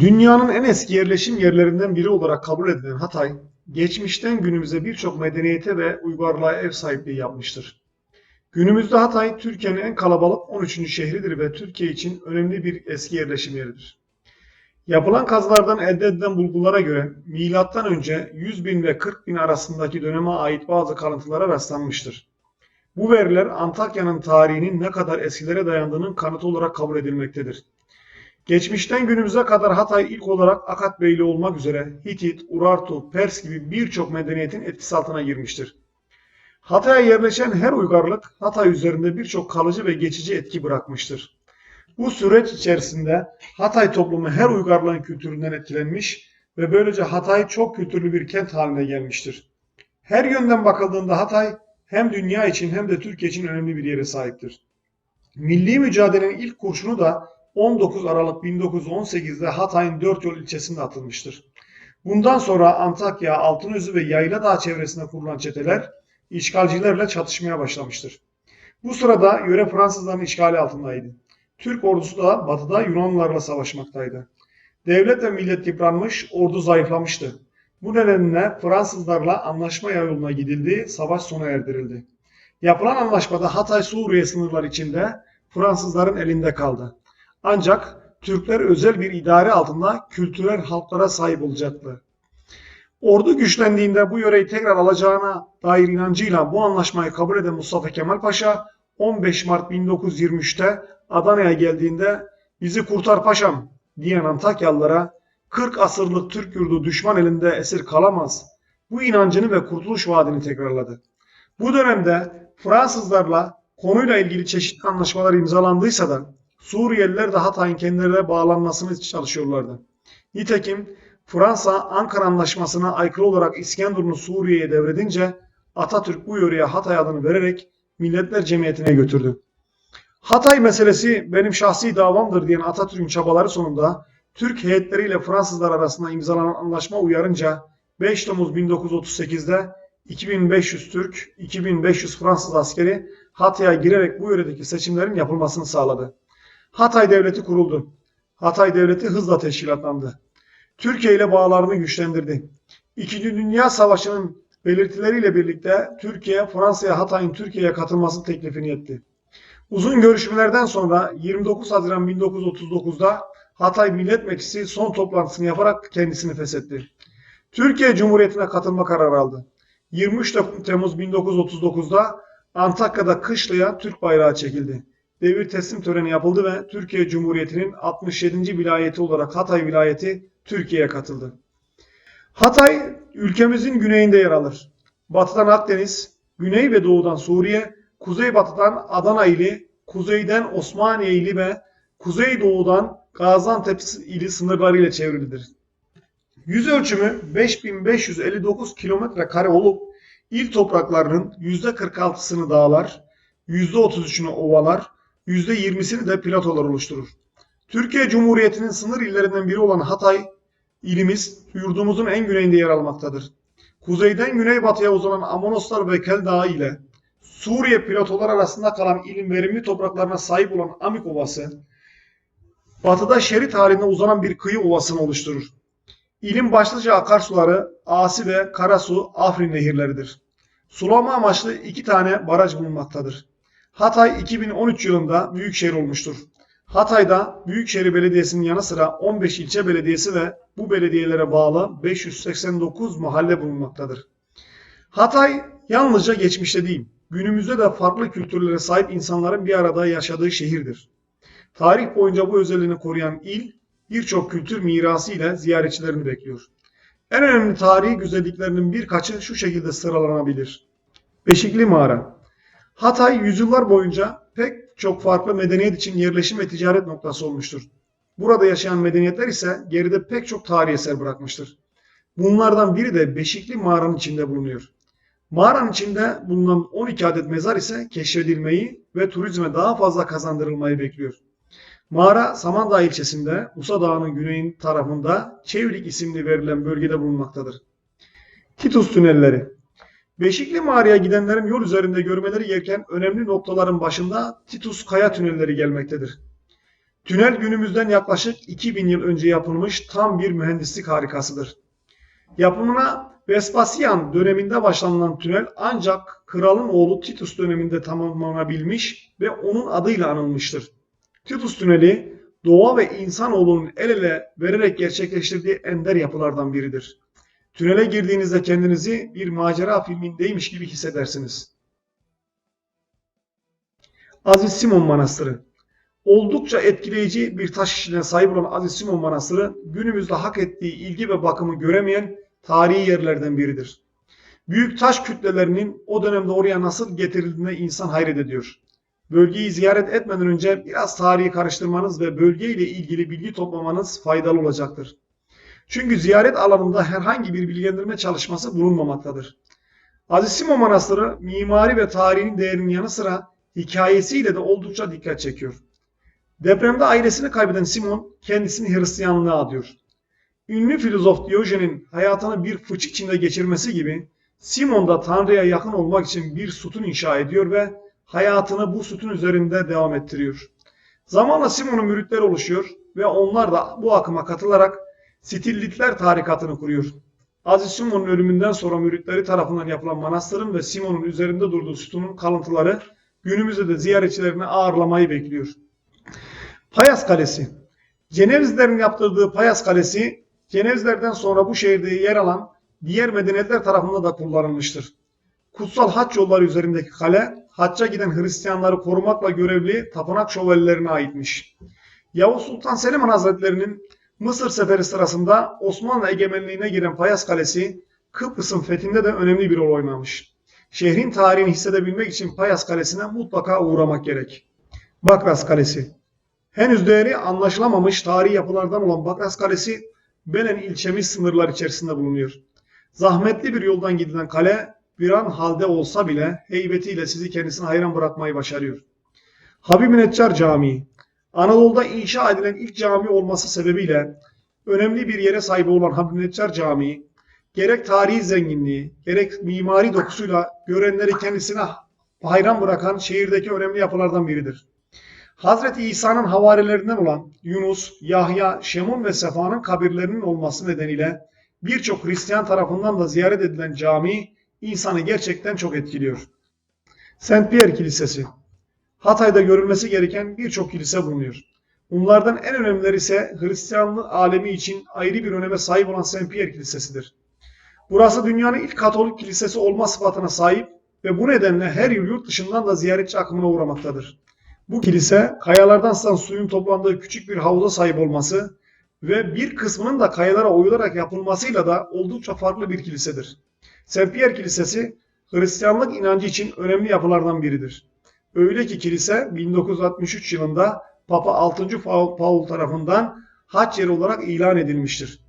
Dünyanın en eski yerleşim yerlerinden biri olarak kabul edilen Hatay, geçmişten günümüze birçok medeniyete ve uygarlığa ev sahipliği yapmıştır. Günümüzde Hatay, Türkiye'nin en kalabalık 13. şehridir ve Türkiye için önemli bir eski yerleşim yeridir. Yapılan kazılardan elde edilen bulgulara göre milattan önce 100 bin ve 40 bin arasındaki döneme ait bazı kalıntılara rastlanmıştır. Bu veriler Antakya'nın tarihinin ne kadar eskilere dayandığının kanıtı olarak kabul edilmektedir. Geçmişten günümüze kadar Hatay ilk olarak Akat Beyliği olmak üzere Hitit, Urartu, Pers gibi birçok medeniyetin etkisi altına girmiştir. Hatay'a yerleşen her uygarlık Hatay üzerinde birçok kalıcı ve geçici etki bırakmıştır. Bu süreç içerisinde Hatay toplumu her uygarlığın kültüründen etkilenmiş ve böylece Hatay çok kültürlü bir kent haline gelmiştir. Her yönden bakıldığında Hatay hem dünya için hem de Türkiye için önemli bir yere sahiptir. Milli mücadelenin ilk kurşunu da 19 Aralık 1918'de Hatay'ın dört yol ilçesinde atılmıştır. Bundan sonra Antakya, Altınözü ve Yayladağ çevresinde kurulan çeteler işgalcilerle çatışmaya başlamıştır. Bu sırada yöre Fransızların işgali altındaydı. Türk ordusu da batıda Yunanlılarla savaşmaktaydı. Devlet ve millet yıpranmış, ordu zayıflamıştı. Bu nedenle Fransızlarla anlaşma yoluna gidildi, savaş sona erdirildi. Yapılan anlaşmada Hatay Suriye sınırları içinde Fransızların elinde kaldı. Ancak Türkler özel bir idare altında kültürel halklara sahip olacaktı. Ordu güçlendiğinde bu yöreyi tekrar alacağına dair inancıyla bu anlaşmayı kabul eden Mustafa Kemal Paşa 15 Mart 1923'te Adana'ya geldiğinde bizi kurtar paşam diyen Antakyalılara 40 asırlık Türk yurdu düşman elinde esir kalamaz. Bu inancını ve kurtuluş vaadini tekrarladı. Bu dönemde Fransızlarla konuyla ilgili çeşitli anlaşmalar imzalandıysa da Suriyeliler de Hatay'ın kendilerine bağlanmasını çalışıyorlardı. Nitekim Fransa Ankara Anlaşması'na aykırı olarak İskenderun'u Suriye'ye devredince Atatürk bu yöreye Hatay adını vererek Milletler Cemiyeti'ne götürdü. Hatay meselesi benim şahsi davamdır diyen Atatürk'ün çabaları sonunda Türk heyetleriyle Fransızlar arasında imzalanan anlaşma uyarınca 5 Temmuz 1938'de 2500 Türk, 2500 Fransız askeri Hatay'a girerek bu yöredeki seçimlerin yapılmasını sağladı. Hatay Devleti kuruldu. Hatay Devleti hızla teşkilatlandı. Türkiye ile bağlarını güçlendirdi. İkinci Dünya Savaşı'nın belirtileriyle birlikte Türkiye, Fransa'ya Hatay'ın Türkiye'ye katılması teklifini etti. Uzun görüşmelerden sonra 29 Haziran 1939'da Hatay Millet Meclisi son toplantısını yaparak kendisini feshetti. Türkiye Cumhuriyeti'ne katılma kararı aldı. 23 Temmuz 1939'da Antakya'da Kışla'ya Türk bayrağı çekildi devir teslim töreni yapıldı ve Türkiye Cumhuriyeti'nin 67. vilayeti olarak Hatay vilayeti Türkiye'ye katıldı. Hatay ülkemizin güneyinde yer alır. Batıdan Akdeniz, güney ve doğudan Suriye, kuzeybatıdan Adana ili, kuzeyden Osmaniye ili ve kuzeydoğudan Gaziantep ili sınırlarıyla çevrilidir. Yüz ölçümü 5559 kilometre kare olup il topraklarının %46'sını dağlar, %33'ünü ovalar, %20'sini de platolar oluşturur. Türkiye Cumhuriyeti'nin sınır illerinden biri olan Hatay ilimiz yurdumuzun en güneyinde yer almaktadır. Kuzeyden güneybatıya uzanan Amonoslar ve Kel Dağı ile Suriye platolar arasında kalan ilin verimli topraklarına sahip olan Amik Ovası, batıda şerit halinde uzanan bir kıyı ovasını oluşturur. İlin başlıca akarsuları Asi ve Karasu, Afrin nehirleridir. Sulama amaçlı iki tane baraj bulunmaktadır. Hatay 2013 yılında büyükşehir olmuştur. Hatay'da Büyükşehir Belediyesi'nin yanı sıra 15 ilçe belediyesi ve bu belediyelere bağlı 589 mahalle bulunmaktadır. Hatay yalnızca geçmişte değil, günümüzde de farklı kültürlere sahip insanların bir arada yaşadığı şehirdir. Tarih boyunca bu özelliğini koruyan il, birçok kültür mirası ile ziyaretçilerini bekliyor. En önemli tarihi güzelliklerinin birkaçı şu şekilde sıralanabilir. Beşikli Mağara Hatay yüzyıllar boyunca pek çok farklı medeniyet için yerleşim ve ticaret noktası olmuştur. Burada yaşayan medeniyetler ise geride pek çok tarihi eser bırakmıştır. Bunlardan biri de Beşikli Mağara'nın içinde bulunuyor. Mağaranın içinde bulunan 12 adet mezar ise keşfedilmeyi ve turizme daha fazla kazandırılmayı bekliyor. Mağara Samandağ ilçesinde Usa Dağı'nın güneyin tarafında Çevrik isimli verilen bölgede bulunmaktadır. Titus tünelleri Beşikli mağaraya gidenlerin yol üzerinde görmeleri gereken önemli noktaların başında Titus kaya tünelleri gelmektedir. Tünel günümüzden yaklaşık 2000 yıl önce yapılmış tam bir mühendislik harikasıdır. Yapımına Vespasyan döneminde başlanılan tünel ancak kralın oğlu Titus döneminde tamamlanabilmiş ve onun adıyla anılmıştır. Titus tüneli doğa ve insanoğlunun el ele vererek gerçekleştirdiği ender yapılardan biridir. Tünele girdiğinizde kendinizi bir macera filmindeymiş gibi hissedersiniz. Aziz Simon Manastırı Oldukça etkileyici bir taş işine sahip olan Aziz Simon Manastırı günümüzde hak ettiği ilgi ve bakımı göremeyen tarihi yerlerden biridir. Büyük taş kütlelerinin o dönemde oraya nasıl getirildiğine insan hayret ediyor. Bölgeyi ziyaret etmeden önce biraz tarihi karıştırmanız ve bölgeyle ilgili bilgi toplamanız faydalı olacaktır. Çünkü ziyaret alanında herhangi bir bilgilendirme çalışması bulunmamaktadır. Aziz Simon Manastırı mimari ve tarihinin değerinin yanı sıra hikayesiyle de oldukça dikkat çekiyor. Depremde ailesini kaybeden Simon kendisini Hristiyanlığa adıyor. Ünlü filozof Diyojen'in hayatını bir fıç içinde geçirmesi gibi Simon da Tanrı'ya yakın olmak için bir sütun inşa ediyor ve hayatını bu sütun üzerinde devam ettiriyor. Zamanla Simon'un müritleri oluşuyor ve onlar da bu akıma katılarak Stillitler tarikatını kuruyor. Aziz Simon'un ölümünden sonra müritleri tarafından yapılan manastırın ve Simon'un üzerinde durduğu sütunun kalıntıları günümüzde de ziyaretçilerini ağırlamayı bekliyor. Payas Kalesi Cenevizlerin yaptırdığı Payas Kalesi, Cenevizlerden sonra bu şehirde yer alan diğer medeniyetler tarafından da kullanılmıştır. Kutsal haç yolları üzerindeki kale, hacca giden Hristiyanları korumakla görevli tapınak şövalyelerine aitmiş. Yavuz Sultan Selim Hazretleri'nin Mısır seferi sırasında Osmanlı egemenliğine giren Payas Kalesi, Kıbrıs'ın fethinde de önemli bir rol oynamış. Şehrin tarihini hissedebilmek için Payas Kalesi'ne mutlaka uğramak gerek. Bakras Kalesi Henüz değeri anlaşılamamış tarihi yapılardan olan Bakras Kalesi, Belen ilçemiz sınırlar içerisinde bulunuyor. Zahmetli bir yoldan gidilen kale, bir an halde olsa bile heybetiyle sizi kendisine hayran bırakmayı başarıyor. Habib Neccar Camii Anadolu'da inşa edilen ilk cami olması sebebiyle önemli bir yere sahip olan Neccar Camii, gerek tarihi zenginliği, gerek mimari dokusuyla görenleri kendisine hayran bırakan şehirdeki önemli yapılardan biridir. Hazreti İsa'nın havarilerinden olan Yunus, Yahya, Şemun ve Sefa'nın kabirlerinin olması nedeniyle birçok Hristiyan tarafından da ziyaret edilen cami insanı gerçekten çok etkiliyor. Saint Pierre Kilisesi Hatay'da görülmesi gereken birçok kilise bulunuyor. Bunlardan en önemlileri ise Hristiyanlık alemi için ayrı bir öneme sahip olan Saint Pierre Kilisesi'dir. Burası dünyanın ilk Katolik kilisesi olma sıfatına sahip ve bu nedenle her yıl yurt dışından da ziyaretçi akımına uğramaktadır. Bu kilise kayalardan sızan suyun toplandığı küçük bir havuza sahip olması ve bir kısmının da kayalara oyularak yapılmasıyla da oldukça farklı bir kilisedir. Saint Pierre Kilisesi Hristiyanlık inancı için önemli yapılardan biridir. Öyle ki kilise 1963 yılında Papa 6. Paul tarafından haç yeri olarak ilan edilmiştir.